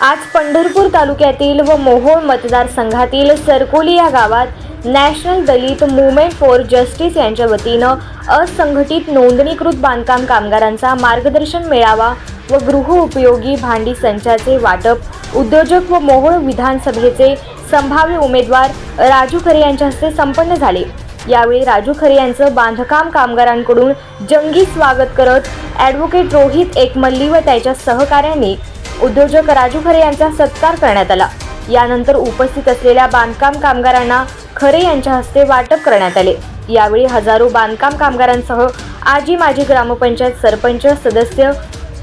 आज पंढरपूर तालुक्यातील व मोहोळ मतदारसंघातील सरकोली या गावात national Dalit movement for justice यांच्या वतीनं असंघटित नोंदणीकृत बांधकाम कामगारांचा मार्गदर्शन मेळावा व गृहउपयोगी भांडी संचाचे वाटप उद्योजक व मोहोळ विधानसभेचे संभाव्य उमेदवार राजू खरे यांच्या हस्ते संपन्न झाले. यावेळी राजू खरे यांचं बांधकाम कामगारांकडून जंगी स्वागत करत ॲडव्होकेट रोहित एकमल्ली व त्याच्या सहकाऱ्यांनी उद्योजक राजू खरे यांचा सत्कार करण्यात आला. यानंतर उपस्थित असलेल्या बांधकाम कामगारांना खरे यांच्या हस्ते वाटप करण्यात आले. यावेळी हजारो बांधकाम कामगारांसह आजी माजी ग्रामपंचायत सरपंच सदस्य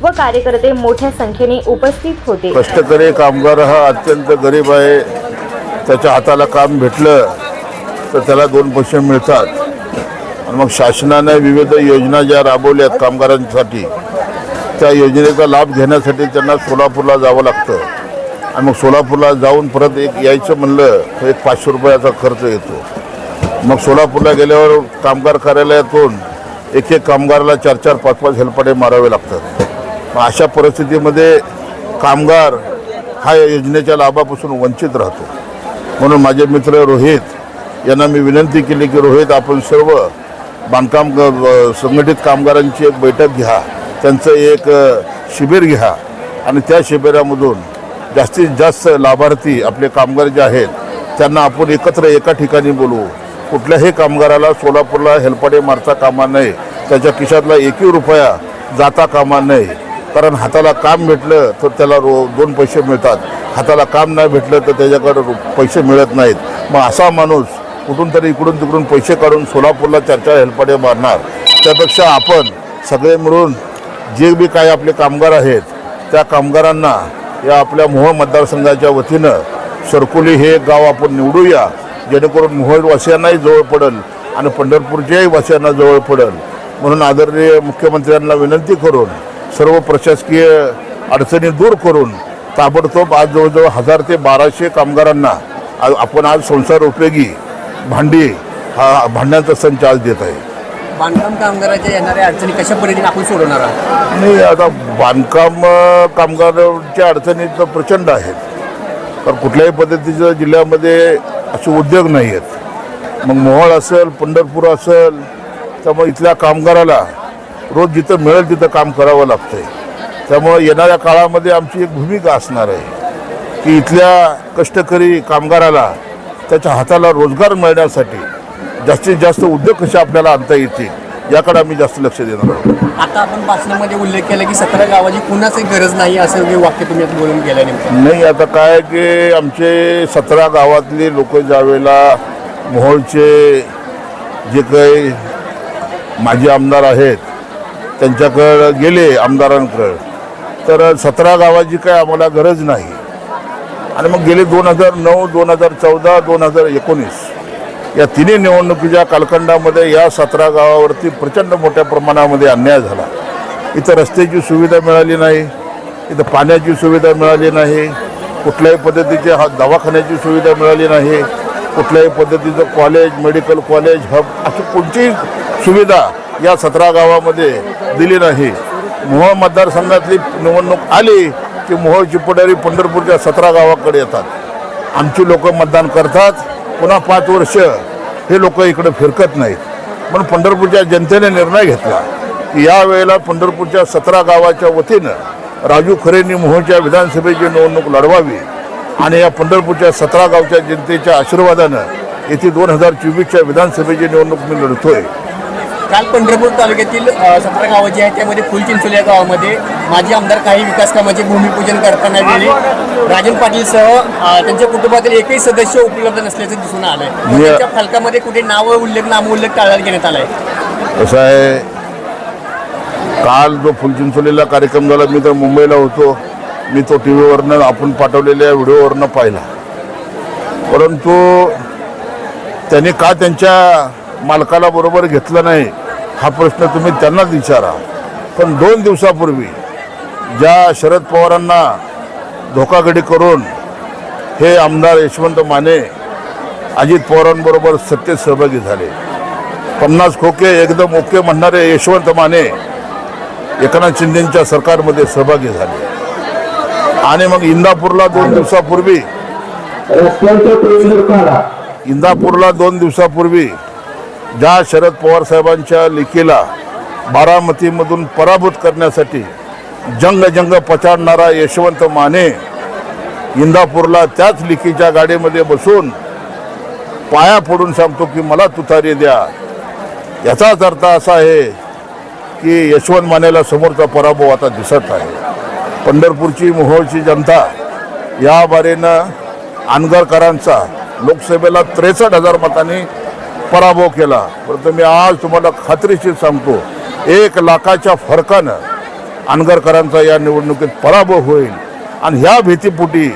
व कार्यकर्ते मोठ्या संख्येने उपस्थित होते. कष्टकरी कामगार हा अत्यंत गरीब आहे. त्याच्या हाताला काम भेटलं तर त्याला दोन पैसे मिळतात. मग शासनाने विविध योजना ज्या राबवल्यात कामगारांसाठी त्या योजनेचा लाभ घेण्यासाठी त्यांना सोलापूरला जावं लागतं. आणि मग सोलापूरला जाऊन परत एक यायचं म्हणलं तर एक पाचशे रुपयाचा खर्च येतो. मग सोलापूरला गेल्यावर कामगार कार्यालयातून एक एक कामगाराला चार चार पाच पाच हेलपाटे मारावे लागतात. मग अशा परिस्थितीमध्ये कामगार हा या योजनेच्या लाभापासून वंचित राहतो. म्हणून माझे मित्र रोहित यांना मी विनंती केली की रोहित आपण सर्व बांधकाम संघटित कामगारांची एक बैठक घ्या. त्यांचं एक शिबिर घ्या आणि त्या शिबिरामधून जास्तीत जास्त लाभार्थी आपले कामगार जे आहेत त्यांना आपण एकत्र एका ठिकाणी बोलवू. कुठल्याही कामगाराला सोलापूरला हेलपाडे मारता कामा नये त्याच्या खिशातला एकही रुपया जाता कामा नये. कारण हाताला काम भेटलं तर त्याला रो दोन पैसे मिळतात. हाताला काम नाही भेटलं तर त्याच्याकडे पैसे मिळत नाहीत. मग असा माणूस कुठून तरी इकडून तिकडून पैसे काढून सोलापूरला चार चार मारणार. त्यापेक्षा आपण सगळे मिळून जे बी काही आपले कामगार आहेत त्या कामगारांना या आपल्या मोहोळ मतदारसंघाच्या वतीनं सरकुली हे एक गाव आपण निवडूया. जेणेकरून मोहोळवासियांनाही जवळ पडेल आणि पंढरपूरच्याही वासियांना जवळ पडेल. म्हणून आदरणीय मुख्यमंत्र्यांना विनंती करून सर्व प्रशासकीय अडचणी दूर करून ताबडतोब आज जवळजवळ हजार ते बाराशे कामगारांना आज आपण आज संसार उपयोगी भांडी हा भांड्यांचा संच आज देत आहे. बांधकाम कामगाराच्या येणाऱ्या अडचणी कशा पद्धतीने आपण सोडवणार आहोत? नाही आता बांधकाम अ, कामगारांच्या अडचणी तर प्रचंड आहेत. कारण कुठल्याही पद्धतीचं जिल्ह्यामध्ये असे उद्योग नाही आहेत. मग मोहोळ असेल पंढरपूर असेल त्यामुळे इथल्या कामगाराला रोज जिथं मिळेल तिथं काम करावं लागतंय. त्यामुळे येणाऱ्या काळामध्ये आमची एक भूमिका असणार आहे की इथल्या कष्टकरी कामगाराला त्याच्या हाताला रोजगार मिळण्यासाठी जास्तीत जास्त उद्योग कसे आपल्याला आणता येतील याकडे आम्ही जास्त लक्ष देणार आहोत. आता आपण भाषणामध्ये उल्लेख केला की सतरा गावाची कुणाचही गरज नाही असं जे वाक्य तुम्ही आता बोलून गेलं नेमकं. नाही आता काय की आमचे सतरा गावातले लोक ज्यावेळेला मोहोळचे जे काही माजी आमदार आहेत त्यांच्याकडं गेले आमदारांकडं तर सतरा गावाची काय आम्हाला गरज नाही. आणि मग गेले दोन हजार नऊ दोन हजार चौदा दोन हजार एकोणीस. या तिन्ही निवडणुकीच्या कालखंडामध्ये या सतरा गावावरती प्रचंड मोठ्या प्रमाणामध्ये अन्याय झाला. इथं रस्त्याची सुविधा मिळाली नाही इथं पाण्याची सुविधा मिळाली नाही कुठल्याही पद्धतीची हा दवाखान्याची सुविधा मिळाली नाही कुठल्याही पद्धतीचं कॉलेज मेडिकल कॉलेज हब अशी कोणतीही सुविधा या सतरा गावामध्ये दिली नाही. मोहोळ मतदारसंघातली निवडणूक आली की मोहोळची पुढारी पंढरपूरच्या सतरा गावाकडे येतात. आमची लोक मतदान करतात. पुन्हा पाच वर्ष हे लोक इकडे फिरकत नाहीत. म्हणून पंढरपूरच्या जनतेने निर्णय घेतला की या वेळेला पंढरपूरच्या सतरा गावाच्या वतीनं राजू खरेंनी मोहोळच्या विधानसभेची निवडणूक लढवावी आणि या पंढरपूरच्या सतरा गावच्या जनतेच्या आशीर्वादानं येथे दोन हजार चोवीसच्या विधानसभेची निवडणूक मी लढतोय. काल पंढरपूर तालुक्यातील सतरा गावं जी आहेत त्यामध्ये फुलचिंचोली या गावामध्ये माजी आमदार काही विकास कामाचे भूमिपूजन करताना वेळी राजन पाटीलसह त्यांच्या कुटुंबातील एकही सदस्य उपलब्ध नसल्याचं दिसून आलंय. मी- त्यांच्या फलकामध्ये कुठे नाव उल्लेख नाम उल्लेख टाळण्यात घेण्यात आलाय? कसं आहे काल जो फुलचिंचोलीला कार्यक्रम झाला मी तर मुंबईला होतो. मी तो टी व्हीवरनं आपण पाठवलेल्या व्हिडिओवरनं पाहिला. परंतु त्यांनी का त्यांच्या मालकाला बरोबर घेतलं नाही हा प्रश्न तुम्ही त्यांनाच विचारा. पण दोन दिवसापूर्वी ज्या शरद पवारांना धोकागडी करून हे आमदार यशवंत माने अजित पवारांबरोबर सत्तेत सहभागी झाले. पन्नास खोके एकदम ओके म्हणणारे यशवंत माने एकनाथ शिंदेच्या सरकारमध्ये सहभागी झाले. आणि मग इंदापूरला दोन दिवसापूर्वी इंदापूरला दोन दिवसापूर्वी ज्या शरद पवार साहेबांच्या लेखीला बारामतीमधून पराभूत करण्यासाठी जंग जंग पछाडणारा यशवंत माने इंदापूरला त्याच लिखीच्या गाडीमध्ये बसून पाया पडून सांगतो की मला तुतारी द्या. याचाच अर्थ असा आहे की यशवंत मानेला समोरचा पराभव आता दिसत आहे. पंढरपूरची मोहोळची जनता या बारेनं आनगरकरांचा लोकसभेला त्रेसष्ट हजार मतांनी पराभव केला. परंतु मी आज तुम्हाला खात्रीशीर सांगतो एक लाखाच्या फरकानं अनगरकरांचा या निवडणुकीत पराभव होईल. आणि ह्या भीतीपोटी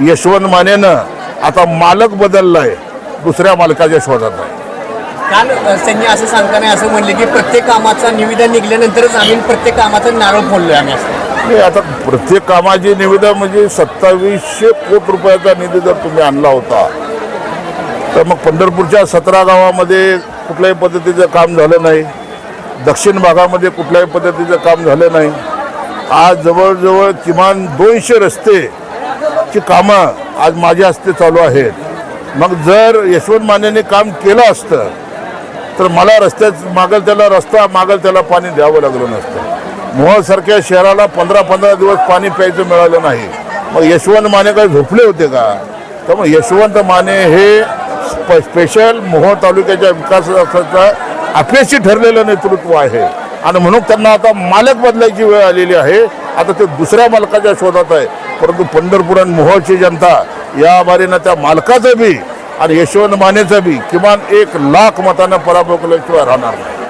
यशवंत मानेनं आता मालक बदललाय दुसऱ्या मालकाच्या शोधात आहे. काल त्यांनी असं सांगताना असं म्हणले की प्रत्येक कामाचा निविदा निघल्यानंतरच आम्ही प्रत्येक कामाचं नारळ फोडलोय आम्ही असं. आता प्रत्येक कामाची निविदा म्हणजे सत्तावीसशे कोटी रुपयाचा निधी जर तुम्ही आणला होता तर मग पंढरपूरच्या सतरा गावामध्ये कुठल्याही पद्धतीचं काम झालं नाही. दक्षिण भागामध्ये कुठल्याही पद्धतीचं काम झालं नाही. आज जवळजवळ किमान दोनशे रस्तेची कामं आज माझ्या हस्ते चालू आहेत. मग जर यशवंत मानेने काम केलं असतं तर मला रस्त्यात मागल त्याला रस्ता मागल त्याला पाणी द्यावं लागलं नसतं. मोहसारख्या शहराला पंधरा पंधरा दिवस पाणी प्यायचं मिळालं नाही. मग यशवंत माने काय झोपले होते का? त्यामुळे यशवंत माने हे स्प स्पेशल मोहोळ तालुक्याच्या विकासाचं अपयशी ठरलेलं नेतृत्व आहे. आणि म्हणून त्यांना आता मालक बदलायची वेळ आलेली आहे. आता ते दुसऱ्या मालकाच्या शोधात आहे. परंतु पंढरपूर आणि मोहोळची जनता या बारीनं त्या मालकाचं बी आणि यशवंत मानेचं बी किमान एक लाख मतानं पराभव केल्याशिवाय राहणार नाही.